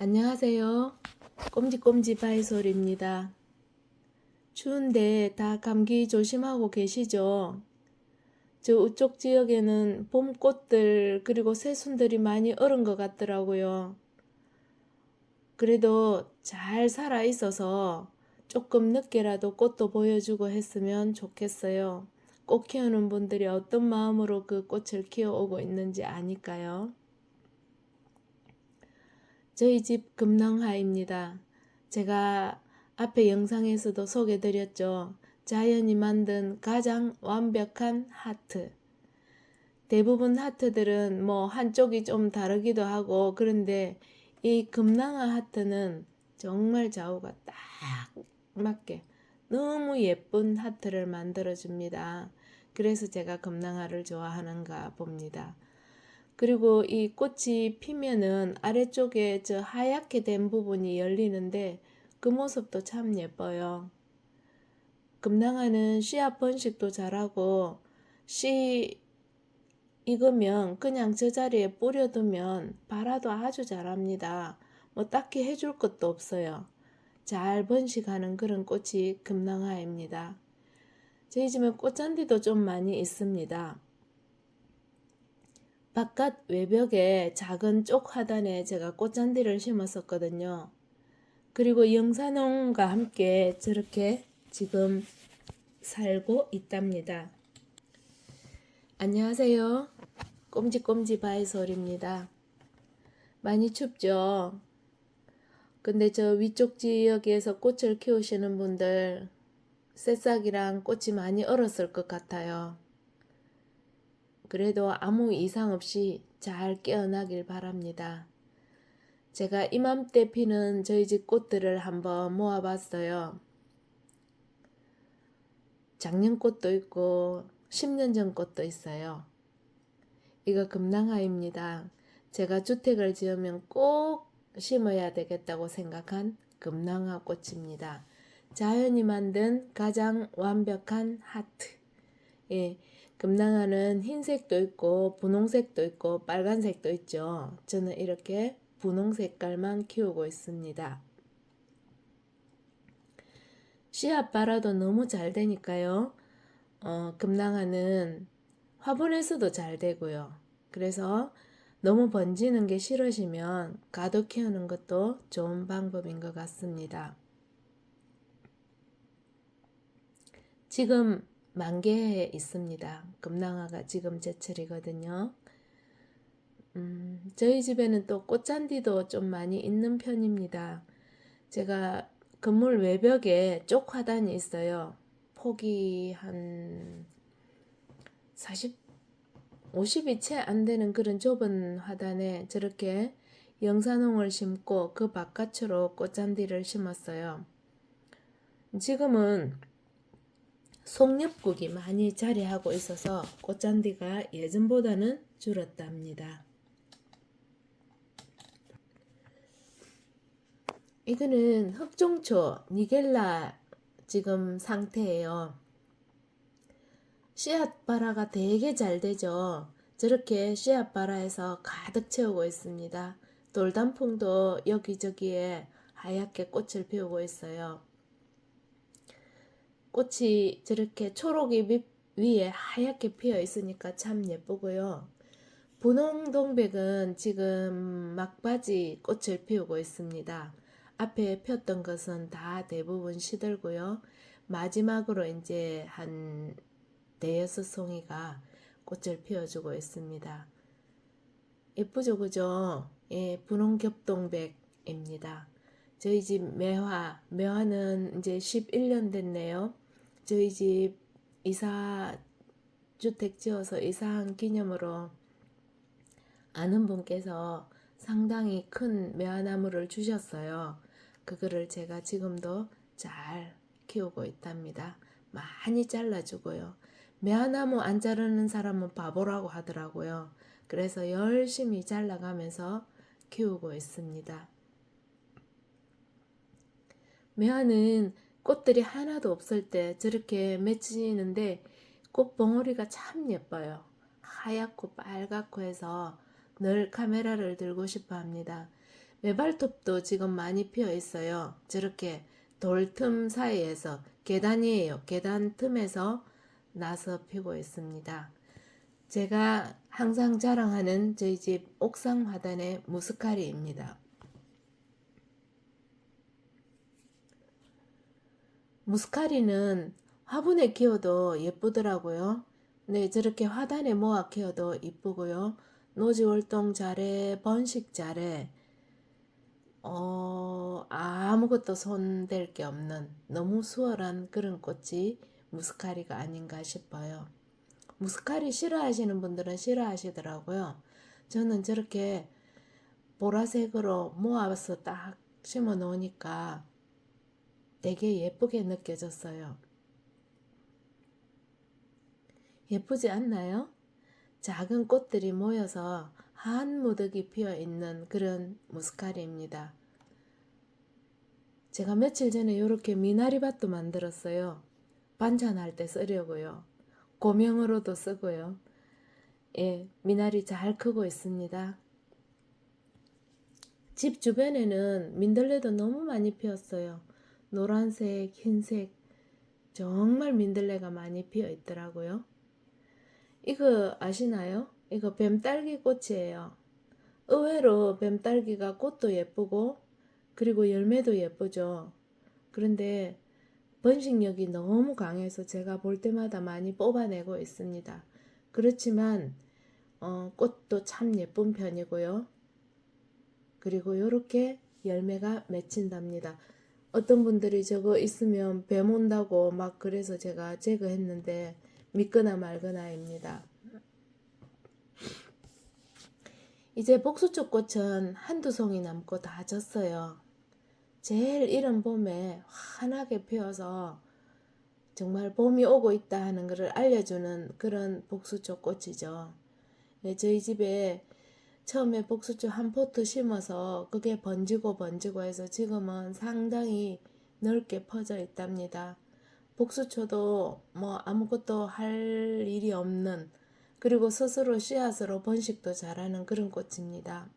안녕하세요. 꼼지꼼지 바이솔입니다. 추운데 다 감기 조심하고 계시죠? 저 우쪽 지역에는 봄꽃들 그리고 새순들이 많이 얼은 것 같더라고요. 그래도 잘 살아 있어서 조금 늦게라도 꽃도 보여주고 했으면 좋겠어요. 꽃 키우는 분들이 어떤 마음으로 그 꽃을 키워오고 있는지 아니까요. 저희 집 금낭하입니다. 제가 앞에 영상에서도 소개드렸죠. 자연이 만든 가장 완벽한 하트. 대부분 하트들은 뭐 한쪽이 좀 다르기도 하고 그런데 이 금낭하 하트는 정말 좌우가 딱 맞게 너무 예쁜 하트를 만들어 줍니다. 그래서 제가 금낭하를 좋아하는가 봅니다. 그리고 이 꽃이 피면은 아래쪽에 저 하얗게 된 부분이 열리는데 그 모습도 참 예뻐요. 금낭하는 씨앗 번식도 잘하고 씨 익으면 그냥 저 자리에 뿌려두면 발화도 아주 잘합니다. 뭐 딱히 해줄 것도 없어요. 잘 번식하는 그런 꽃이 금낭하입니다. 저희 집에 꽃잔디도 좀 많이 있습니다. 바깥 외벽에 작은 쪽 하단에 제가 꽃잔디를 심었었거든요. 그리고 영산홍과 함께 저렇게 지금 살고 있답니다. 안녕하세요. 꼼지꼼지 바이솔입니다. 많이 춥죠? 근데 저 위쪽 지역에서 꽃을 키우시는 분들 새싹이랑 꽃이 많이 얼었을 것 같아요. 그래도 아무 이상 없이 잘 깨어나길 바랍니다. 제가 이맘때 피는 저희 집 꽃들을 한번 모아봤어요. 작년 꽃도 있고 10년 전 꽃도 있어요. 이거 금낭하입니다. 제가 주택을 지으면 꼭 심어야 되겠다고 생각한 금낭하 꽃입니다. 자연이 만든 가장 완벽한 하트. 예, 금낭하는 흰색도 있고 분홍색도 있고 빨간색도 있죠. 저는 이렇게 분홍 색깔만 키우고 있습니다. 씨앗 발화도 너무 잘 되니까요. 어, 금낭하는 화분에서도 잘 되고요. 그래서 너무 번지는 게 싫으시면 가둬 키우는 것도 좋은 방법인 것 같습니다. 지금 만개에 있습니다. 금낭화가 지금 제철이거든요. 음, 저희 집에는 또 꽃잔디도 좀 많이 있는 편입니다. 제가 건물 외벽에 쪽 화단이 있어요. 폭이 한 40, 50이 채 안 되는 그런 좁은 화단에 저렇게 영산홍을 심고 그 바깥으로 꽃잔디를 심었어요. 지금은 송엽국이 많이 자리하고 있어서 꽃잔디가 예전보다는 줄었답니다. 이거는 흑종초 니겔라 지금 상태예요. 씨앗 발화가 되게 잘 되죠. 저렇게 씨앗 발화해서 가득 채우고 있습니다. 돌단풍도 여기저기에 하얗게 꽃을 피우고 있어요. 꽃이 저렇게 초록이 밑 위에 하얗게 피어 있으니까 참 예쁘고요. 분홍동백은 지금 막바지 꽃을 피우고 있습니다. 앞에 폈던 것은 다 대부분 시들고요. 마지막으로 이제 한 대여섯 송이가 꽃을 피워주고 있습니다. 예쁘죠, 그죠? 예, 분홍겹동백입니다. 저희 집 매화, 매화는 이제 11년 됐네요. 저희 집 이사 주택 지어서 이사한 기념으로 아는 분께서 상당히 큰 매화나무를 주셨어요. 그거를 제가 지금도 잘 키우고 있답니다. 많이 잘라주고요. 매화나무 안 자르는 사람은 바보라고 하더라고요. 그래서 열심히 잘라가면서 키우고 있습니다. 매화는 꽃들이 하나도 없을 때 저렇게 맺히는데 꽃 봉오리가 참 예뻐요. 하얗고 빨갛고 해서 늘 카메라를 들고 싶어 합니다. 외발톱도 지금 많이 피어 있어요. 저렇게 돌 틈 사이에서 계단이에요. 계단 틈에서 나서 피고 있습니다. 제가 항상 자랑하는 저희 집 옥상 화단의 무스카리입니다. 무스카리는 화분에 키워도 예쁘더라고요. 네, 저렇게 화단에 모아 키워도 이쁘고요. 노지 활동 잘해, 번식 잘해. 어, 아무것도 손댈 게 없는 너무 수월한 그런 꽃이 무스카리가 아닌가 싶어요. 무스카리 싫어하시는 분들은 싫어하시더라고요. 저는 저렇게 보라색으로 모아서 딱 심어 놓으니까 되게 예쁘게 느껴졌어요. 예쁘지 않나요? 작은 꽃들이 모여서 한 무더기 피어 있는 그런 무스카리입니다. 제가 며칠 전에 이렇게 미나리밭도 만들었어요. 반찬할 때 쓰려고요. 고명으로도 쓰고요. 예, 미나리 잘 크고 있습니다. 집 주변에는 민들레도 너무 많이 피었어요. 노란색, 흰색, 정말 민들레가 많이 피어 있더라고요. 이거 아시나요? 이거 뱀딸기 꽃이에요. 의외로 뱀딸기가 꽃도 예쁘고, 그리고 열매도 예쁘죠. 그런데 번식력이 너무 강해서 제가 볼 때마다 많이 뽑아내고 있습니다. 그렇지만, 어, 꽃도 참 예쁜 편이고요. 그리고 이렇게 열매가 맺힌답니다. 어떤 분들이 저거 있으면 뱀 온다고 막 그래서 제가 제거했는데 믿거나 말거나입니다. 이제 복수초 꽃은 한두 송이 남고 다 졌어요. 제일 이른 봄에 환하게 피어서 정말 봄이 오고 있다 하는 것을 알려주는 그런 복수초 꽃이죠. 네, 저희 집에 처음에 복수초 한 포트 심어서 그게 번지고 번지고 해서 지금은 상당히 넓게 퍼져 있답니다. 복수초도 뭐 아무것도 할 일이 없는 그리고 스스로 씨앗으로 번식도 잘하는 그런 꽃입니다.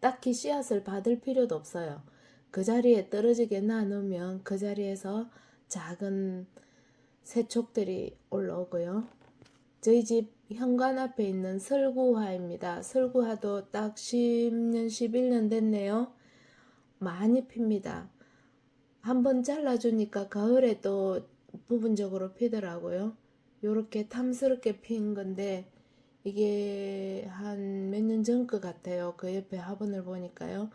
딱히 씨앗을 받을 필요도 없어요. 그 자리에 떨어지게 놔놓으면 그 자리에서 작은 새촉들이 올라오고요. 저희 집 현관 앞에 있는 설구화입니다. 설구화도 딱 10년, 11년 됐네요. 많이 핍니다. 한번 잘라주니까 가을에 또 부분적으로 피더라고요. 요렇게 탐스럽게 핀 건데 이게 한 몇 년 전 것 같아요. 그 옆에 화분을 보니까요.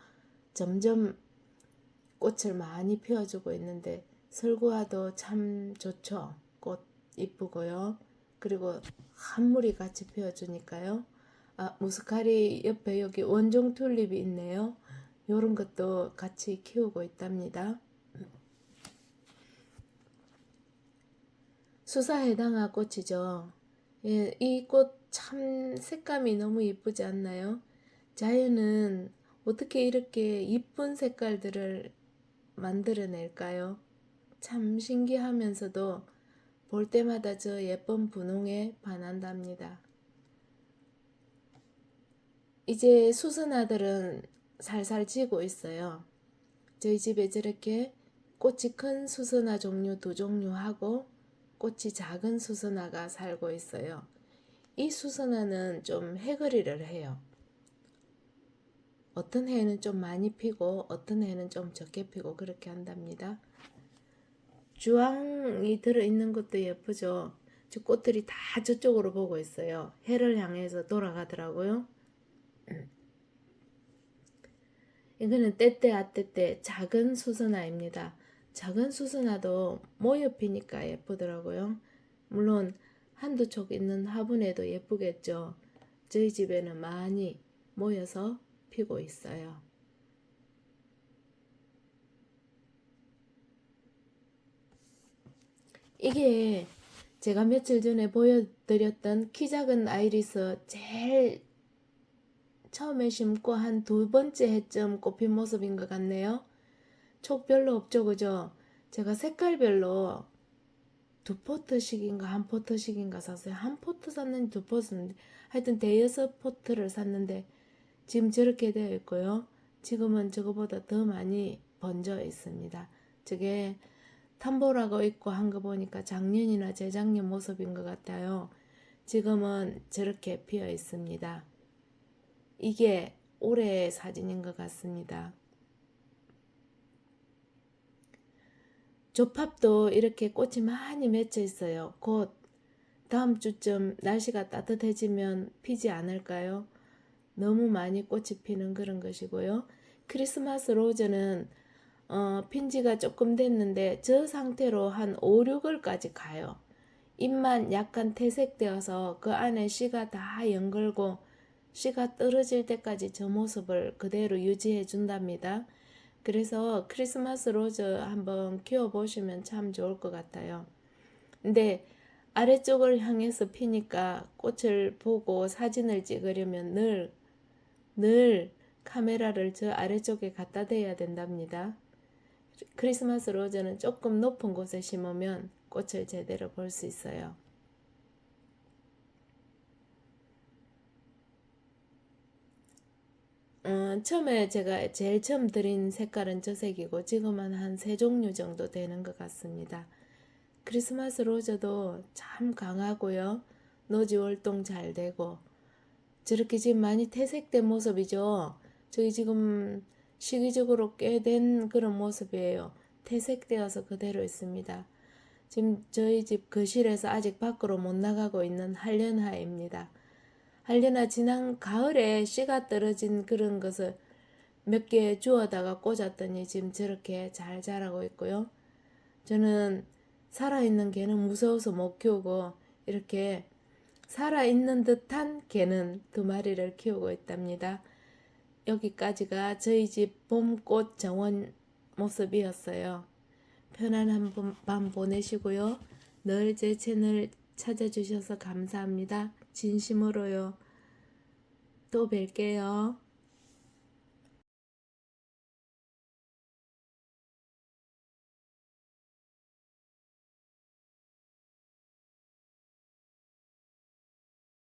점점 꽃을 많이 피워주고 있는데 설구화도 참 좋죠. 꽃 이쁘고요. 그리고 한물이 같이 피워주니까요. 아, 무스카리 옆에 여기 원종 튤립이 있네요. 요런 것도 같이 키우고 있답니다. 수사해당화 꽃이죠. 예, 이꽃 참 색감이 너무 이쁘지 않나요? 자연은 어떻게 이렇게 이쁜 색깔들을 만들어낼까요? 참 신기하면서도 볼 때마다 저 예쁜 분홍에 반한답니다. 이제 수선 아들은 살살 지고 있어요. 저희 집에 저렇게 꽃이 큰 수선화 종류 두 종류 하고 꽃이 작은 수선화가 살고 있어요. 이 수선화는 좀 해거리를 해요. 어떤 해는 좀 많이 피고 어떤 해는 좀 적게 피고 그렇게 한답니다. 주황이 들어있는 것도 예쁘죠. 저 꽃들이 다 저쪽으로 보고 있어요. 해를 향해서 돌아가더라고요. 이거는 때때 아 때때 작은 수선화입니다. 작은 수선화도 모여 피니까 예쁘더라고요. 물론 한두 촉 있는 화분에도 예쁘겠죠. 저희 집에는 많이 모여서 피고 있어요. 이게 제가 며칠 전에 보여드렸던 키 작은 아이리스 제일 처음에 심고 한 두 번째 해쯤 꽃핀 모습인 것 같네요. 촉 별로 없죠, 그죠? 제가 색깔별로 두 포트씩인가 한 포트씩인가 샀어요. 한 포트 샀는지 두 포트 샀는데 하여튼 대여섯 포트를 샀는데 지금 저렇게 되어 있고요. 지금은 저거보다 더 많이 번져 있습니다. 저게 탐보라고 있고 한 거 보니까 작년이나 재작년 모습인 것 같아요. 지금은 저렇게 피어 있습니다. 이게 올해의 사진인 것 같습니다. 조팝도 이렇게 꽃이 많이 맺혀 있어요. 곧 다음 주쯤 날씨가 따뜻해지면 피지 않을까요? 너무 많이 꽃이 피는 그런 것이고요. 크리스마스 로즈는 어, 핀 지가 조금 됐는데 저 상태로 한 5, 6월까지 가요. 잎만 약간 퇴색되어서 그 안에 씨가 다 연걸고 씨가 떨어질 때까지 저 모습을 그대로 유지해 준답니다. 그래서 크리스마스 로즈 한번 키워 보시면 참 좋을 것 같아요. 근데 아래쪽을 향해서 피니까 꽃을 보고 사진을 찍으려면 늘, 늘 카메라를 저 아래쪽에 갖다 대야 된답니다. 크리스마스 로즈는 조금 높은 곳에 심으면 꽃을 제대로 볼 수 있어요. 어, 처음에 제가 제일 처음 드린 색깔은 저 색이고 지금은 한 세 종류 정도 되는 것 같습니다. 크리스마스 로즈도 참 강하고요. 노지 활동 잘 되고 저렇게 지금 많이 퇴색된 모습이죠. 저기 지금 시기적으로 꽤 된 그런 모습이에요. 퇴색되어서 그대로 있습니다. 지금 저희 집 거실에서 아직 밖으로 못 나가고 있는 한련하입니다. 한련아 지난 가을에 씨가 떨어진 그런 것을 몇 개 주워다가 꽂았더니 지금 저렇게 잘 자라고 있고요. 저는 살아있는 개는 무서워서 못 키우고 이렇게 살아있는 듯한 개는 두 마리를 키우고 있답니다. 여기까지가 저희 집 봄꽃 정원 모습이었어요. 편안한 밤- 밤 보내시고요. 늘 제 채널 찾아주셔서 감사합니다. 진심으로요. 또 뵐게요.